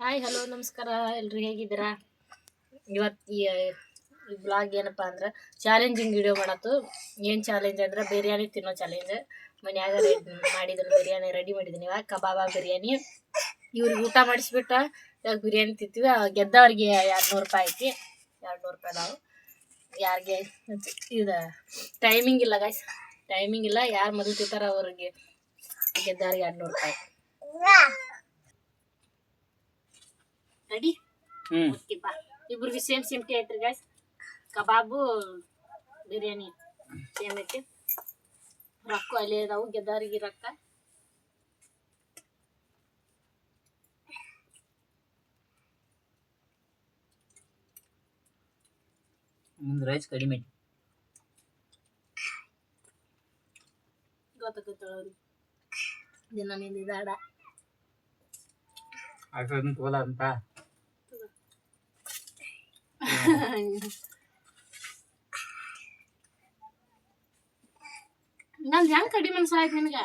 Hi hello ನಮಸ್ಕಾರ. ಎಲ್ರು ಹೇಗಿದ್ದೀರಾ? ಇವತ್ತು ಈ ಬ್ಲಾಗ್ ಏನಪ್ಪ ಅಂದ್ರೆ ಚಾಲೆಂಜಿಂಗ್ ವಿಡಿಯೋ ಮಾಡತ್ತು ಏನು ಚಾಲೆಂಜ್ ಅಂದ್ರೆ ಬಿರಿಯಾನಿ ತಿನ್ನೋ ಚಾಲೆಂಜ್ ಮನ್ಯಾಗ ರೆಡಿ ಮಾಡಿದ್ರು ಬಿರಿಯಾನಿ ರೆಡಿ ಮಾಡಿದ್ದೀನಿ ಇವಾಗ ಕಬಾಬ ಬಿರಿಯಾನಿ. ಇವ್ರಿಗೆ ಊಟ ಮಾಡಿಸ್ಬಿಟ್ಟ ಇವಾಗ ಬಿರಿಯಾನಿ ತಿಂತೀವಿ. ಗೆದ್ದವ್ರಿಗೆ ಎರಡು ನೂರು ರೂಪಾಯಿ ಐತಿ. ಎರಡು ನೂರು ರೂಪಾಯಿ ನಾವು ಯಾರಿಗೆ? ಇದು ಟೈಮಿಂಗ್ ಇಲ್ಲ ಗಾಯ್ಸ್ ಟೈಮಿಂಗ್ ಇಲ್ಲ. ಯಾರು ಮೊದಲು ತಿಂತಾರೋ ಅವ್ರಿಗೆ ಗೆದ್ದವ್ರಿಗೆ ಎರಡು ನೂರು ರೂಪಾಯಿ. ರೆಡಿ ಹ್ಮ್ ಓಕೆ ಬಾ ಇಬ್ರಿಗೆ ಸೇಮ್ ಸೇಮ್ ಟೇ ಐತ್ರಿ ಗೈಸ್ ಕಬಾಬು ಬಿರಿಯಾನಿ ಸೇಮ್ ಐತಿ ರೊಕ್ಕ ಅಲ್ಲಿ ಅದಾವು ಗೆದ್ದವ್ರಿಗೆ ರೊಕ್ಕ ಮುಂದೆ ರೈಸ್ ಕಡಿಮೆ ಗೊತ್ತಾಗುತ್ತೆ ಅವ್ರಿಗೆ ದಿನ ನಿಂದಿದಾಡ ಅದನ್ನ ತೋಲ ಅಂತ ನಂದು ಹೆಂಗ್ ಕಡಿಮೆ ಅನ್ಸಾಯ್ತು ನಿನಗ?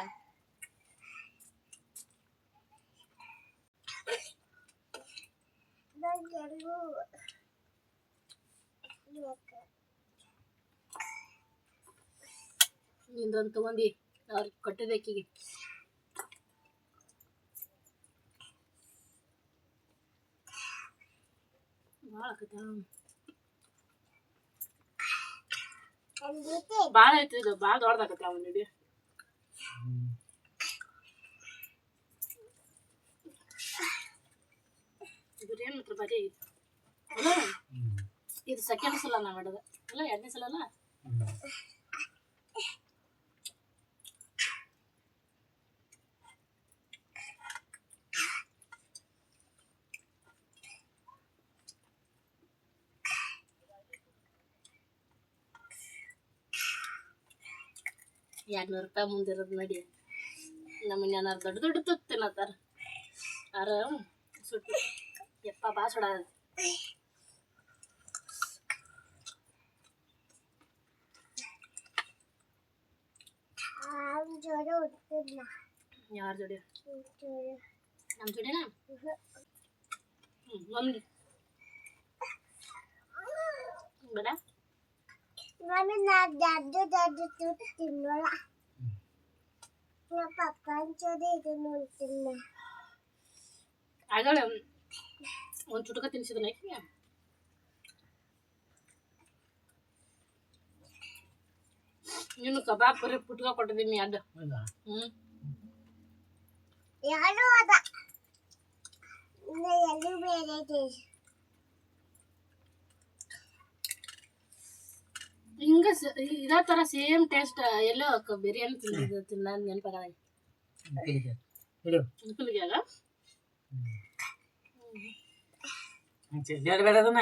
ನಿಂದೊಂದು ತಗೊಂಡಿ ಅವ್ರಿಗೆ ಕೊಟ್ಟಿದ್ದಕ್ಕಿಗೆ ಭಾಳ ಆಕೈತೆ ಭಾಳ ಐತಿ ಇದು ಭಾಳ ದೊಡ್ಡದಾಕತ್ತೆ ಅವನ ಹಿಡಿ ಬಿರಿಯಾನಿ ಮಾತ್ರ ಬರೀ ಅಲ್ಲ ಇದು ಸೆಕೆಂಡ್ ಸಲ ನಾ ಮಾಡೋದು ಅಲ್ಲ ಎರಡನೇ ಸಲ ಅಲ್ಲ ಎರಡ್ನೂರು ರೂಪಾಯಿ ಮುಂದಿರೋದು ನಡಿ ನಮ್ಮ ಮನ್ಯಾನಾರು ದೊಡ್ಡ ದೊಡ್ಡ ತುತ್ತು ತಿನ್ನತ್ತಾರ ಆರ ಸುಟ್ಟು ಯಪ್ಪ ಬಾ ಸುಡ ಯಾರ ಜೋಡಿ ನಮ್ಮ ಜೋಡಿನಾ ಹ್ಞೂ ಒಂದು ಬೇಡ Mami na dado dado tutinola. Na papancho de tunultina. ಆಗಲೇ ಒಂದು ಚುಟಕ ತಿನ್ಸಿದನ ಐತಿ ನೀನು ಕಬಾಬ್ ಬರೀ ಪುಟ್ಕ ಕೊಟ್ಟಿದ್ದೀನಿ ಅಡ್ಡ ಹ್ಞೂ ಯಾರು ಅದ ಇನ್ನು ಎಲ್ಲೂ ಬೇರೆ ದೇಶ ಇದೇ ತರ ಸೇಮ್ ಟೇಸ್ಟ್ ಎಲ್ಲೋ ಅಕ್ಕ ಬಿರಿಯಾನಿ ತಿಂದಿದ್ದು ತಿನ್ನ ನೆನಪಾಗ ಇಡು ಅಂಕಲ್ಗ್ಯಾಗ ಬೇಡ ಬೇಡ ಅದನ್ನ.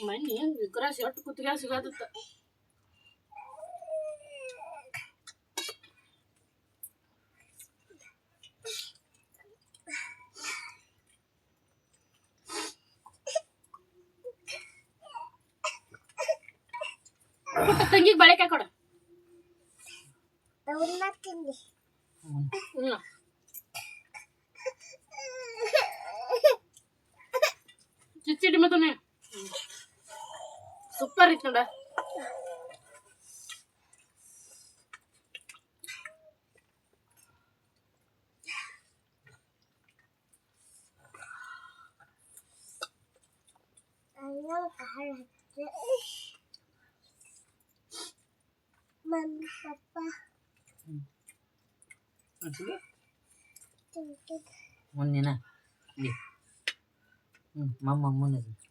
ಮನ್ನಿ ವಿಗ್ರಹ ಶರ್ಟ್ ಕುತ್ತಿಗೆ ಸಿಗತ್ತ ತಂಗಿಗೆ ಬಳಕೆ ಕೊಡ ಅವನ್ನ ತಿಂಡಿ ಇಲ್ಲ ಚಿಚ್ಚಿಡಿ ಮತ್ತನೆ ಸೂಪರ್ ಇತ್ತು ನೋಡ ಅಯ್ಯೋ ಕಾಲ ಮಮ್ಮ ಪಪ್ಪ ತಿಂತಿದ್ದ ಇಲ್ಲಿ. ಹ್ಞೂ ಮಮ್ಮ ಮುಂದೆ.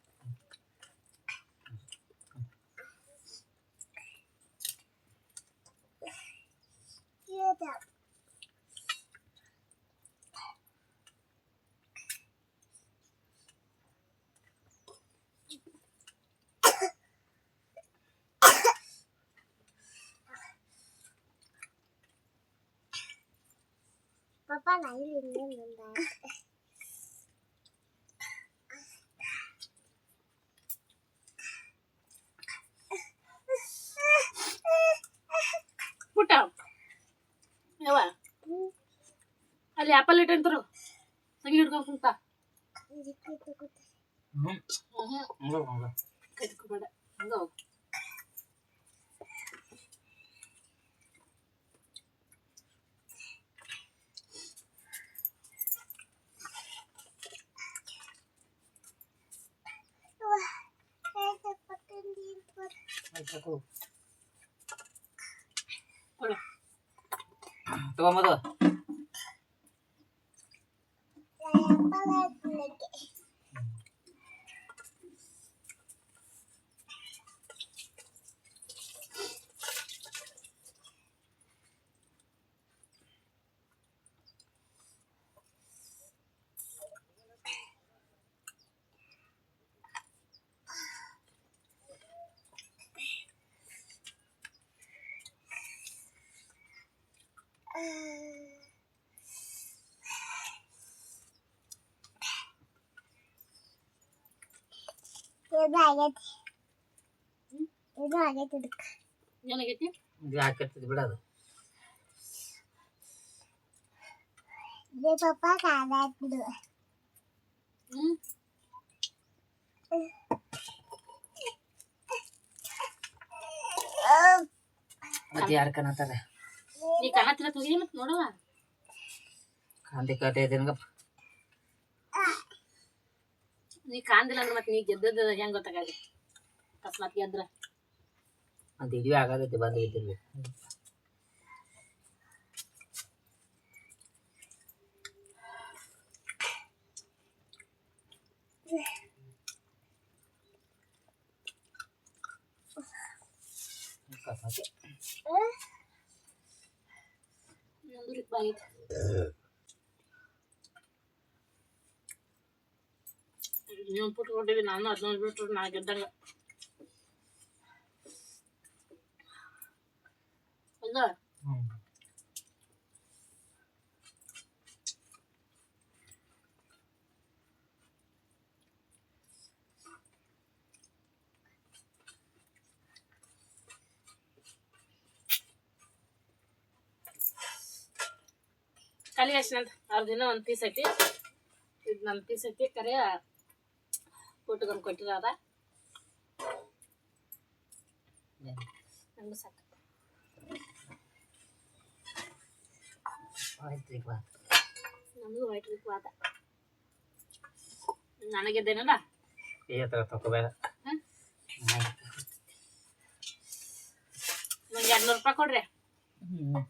아빠 나일 있는 건데. ಪುಟ್ಟ ಯವ್ವ ಅಲ್ಲಿ ಆಪಲ್ ಇಟ್ಟು ಅಂತಾರು ಹಂಗೆ ಹಿಡ್ಕೊಂಡು ಕುಂತ ಹ್ಞೂ ಕೈತ್ಕೋಬೇಡ ಹಂಗ ಹೋಗಿ ko. Wala. Tawa mo to. Wala pala lagi. ಇದು ಆಗೈತಿ ಇದಕ್ಕೆ ಏನಾಗೈತಿ ಇದು ಹಾಕಿರ್ತದೆ ಬಿಡೋದು ಇದು ಪಪ್ಪ ಖಾರ ಹಾಕ್ಬಿಡು ಹ್ಮ್ ಮತ್ತೆ ಯಾರು ಕನ್ನತಾರೆ ನೀ ಕಾಣತ್ತಿರ ಹೋಗಿ ಮತ್ತೆ ನೋಡವ ಕಾಂತಿ ಕಾಟೆ ಇದೇನಗಪ್ಪ ನೀ ಕಾಂದಿಲ್ಲ ಅಂದ್ರೆ ಮತ್ತೆ ನೀ ಗೆದ್ದದ ಹೆಂಗ್ ಗೊತ್ತಾಗಲಿ ಅಕಸ್ಮಾತ್ ಗೆದ್ರ ಅಂತ ಇದ್ವಿ ಆಗತೈತಿ ಬಂದು ಇದ್ದಿರ್ಬೇಕು ಕಪಾಟಿ. ಒಂದು ನೀವು ಪುಟ್ಟು ಕೊಟ್ಟಿವಿ ನಾನು ಅದನ್ನ ಬಿಟ್ರು ನಾ ಗೆದ್ದಂಗ. ಅಲ್ಲ ಹ್ಮ್. ಖಾಲಿ ಅರ್ಧ ದಿನ ಒಂದು ಪೀಸ್ ಐತಿ. ಇದು ನನ್ನ ಪೀಸ್ ಐತಿ, ಕರೆ ಪುಟ್ಟಗೊಂದು ಕೊಟ್ಟಿರೋದ ನಂಗೂ ಸಾಕು. ನಮಗೂ ವೈಟ್ ಬೇಕು ಆತ ನನಗೆದ್ದೇನಲ್ಲ ಈ ಹತ್ರ ತಗೋಬೇಡ ಹ್ಮ್? ಆಯ್ತು. ಒಂದು ಎರಡು ನೂರು ರೂಪಾಯಿ ಕೊಡ್ರಿ ಹ್ಮ್.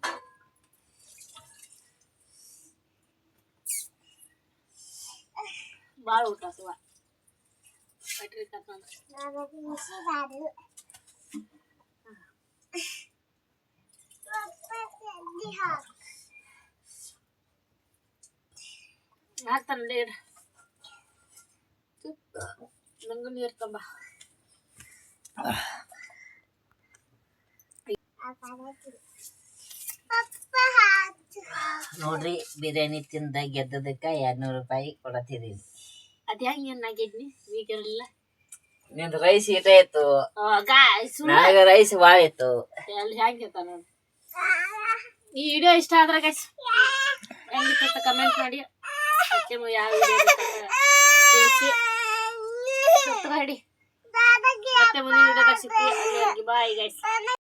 ಹಾಕ್ತಾನೆ ಇಡ ನಂಗೂ ನೀರು ತಂಬ ಪಪ್ಪ ಹಾಕು ನೋಡ್ರಿ ಬಿರಿಯಾನಿ ತಿಂದ ಗೆದ್ದದಕ್ಕೆ ಎರಡ್ನೂರು ರೂಪಾಯಿ ಕೊಡತ್ತಿದೀವಿ ಅದು ಹೆಂಗೆ ಏನಾಗಿದ್ನಿ ಈಗಿರಲಿಲ್ಲ ನಿಂದು ರೈಸ್ ಇಟ ಇತ್ತು. ಗಾಯ್ಸು ನನಗೆ ರೈಸ್ ಭಾಳ ಇತ್ತು. ಎಲ್ಲಿ ಹೆಂಗೆ ನೋಡಿ. ಈ ವಿಡಿಯೋ ಇಷ್ಟ ಆದ್ರೆ ಗೈಸ್ ಹೆಂಗಿತ್ತ ಕಮೆಂಟ್ ಮಾಡಿ. ಮತ್ತೆ ಯಾವ ತಿಳಿಸಿ. ಸಬ್ಸ್ಕ್ರೈಬ್ ಮಾಡಿ. ಮತ್ತೆ ಮುಂದಿನ ವಿಡಿಯೋದಾಗ ಸಿಗ್ತೀವಿ. Bye guys